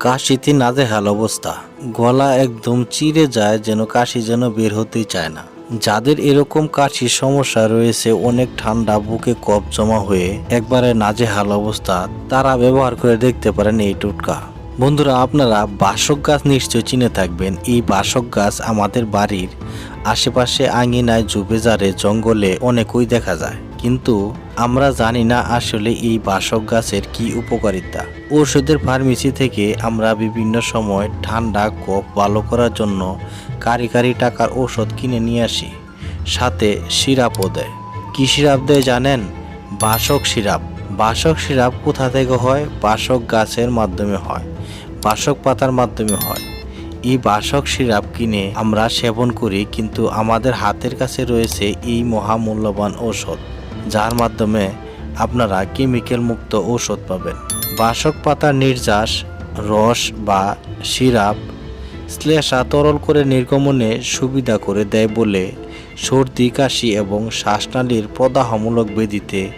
কাশিতে নাজেহাল অবস্থা। গলা একদম চিরে যায় যেন কাশি যেন বের হতেই চায় না। যাদের এরকম কাশির সমস্যা রয়েছে, অনেক ঠান্ডা বুকে কফ জমা হয়ে একবারে নাজেহাল অবস্থা, তারা ব্যবহার করে দেখতে পারেন এই টুটকা। বন্ধুরা, আপনারা বাসক গাছ নিশ্চয় চিনে থাকবেন। এই বাসক গাছ আমাদের বাড়ির আশেপাশে আঙিনায় ঝুপেঝাড়ে জঙ্গলে অনেকই দেখা যায়। কিন্তু আমরা জানি না আসলে এই বাসক গাছের কি উপকারিতা। ওষুধের ফার্মেসি থেকে আমরা বিভিন্ন সময় ঠান্ডা কফ ভালো করার জন্য কারি কারি টাকার ওষুধ কিনে নিয়ে আসি। সাথে সিরাপও দেয়। কি সিরাপ দেয় জানেন? বাসক সিরাপ। বাসক সিরাপ কোথা থেকে হয়? বাসক গাছের মাধ্যমে হয়। বাসক পাতার মাধ্যমে হয়। এই বাসক সিরাপ কিনে আমরা সেবন করি, কিন্তু আমাদের হাতের কাছে রয়েছে এই মহামূল্যবান ঔষধ। যার মাধ্যমে আপনারা কেমিক্যাল মুক্ত ঔষধ পাবেন। বাসক পাতার নির্যাস, রস বা সিরাপ শ্লেষা তরল করে নির্গমনে সুবিধা করে দেয় বলে সর্দি, কাশি এবং শ্বাসনালীর প্রদাহমূলক বেদিতে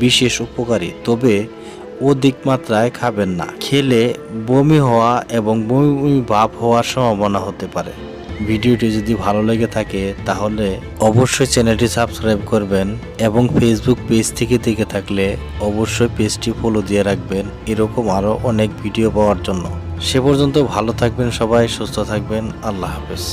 বিশেষ উপকারী। তবে অধিক মাত্রায় খাবেন না। খেলে বমি হওয়া এবং বমি বমি ভাব হওয়ার সম্ভাবনা হতে পারে। ভিডিওটি যদি ভালো লেগে থাকে, তাহলে অবশ্যই চ্যানেলটি সাবস্ক্রাইব করবেন এবং ফেসবুক পেজ থেকে দেখে থাকলে অবশ্যই পেজটি ফলো দিয়ে রাখবেন। এরকম আরও অনেক ভিডিও পাওয়ার জন্য। সে পর্যন্ত ভালো থাকবেন সবাই, সুস্থ থাকবেন। আল্লাহ হাফেজ।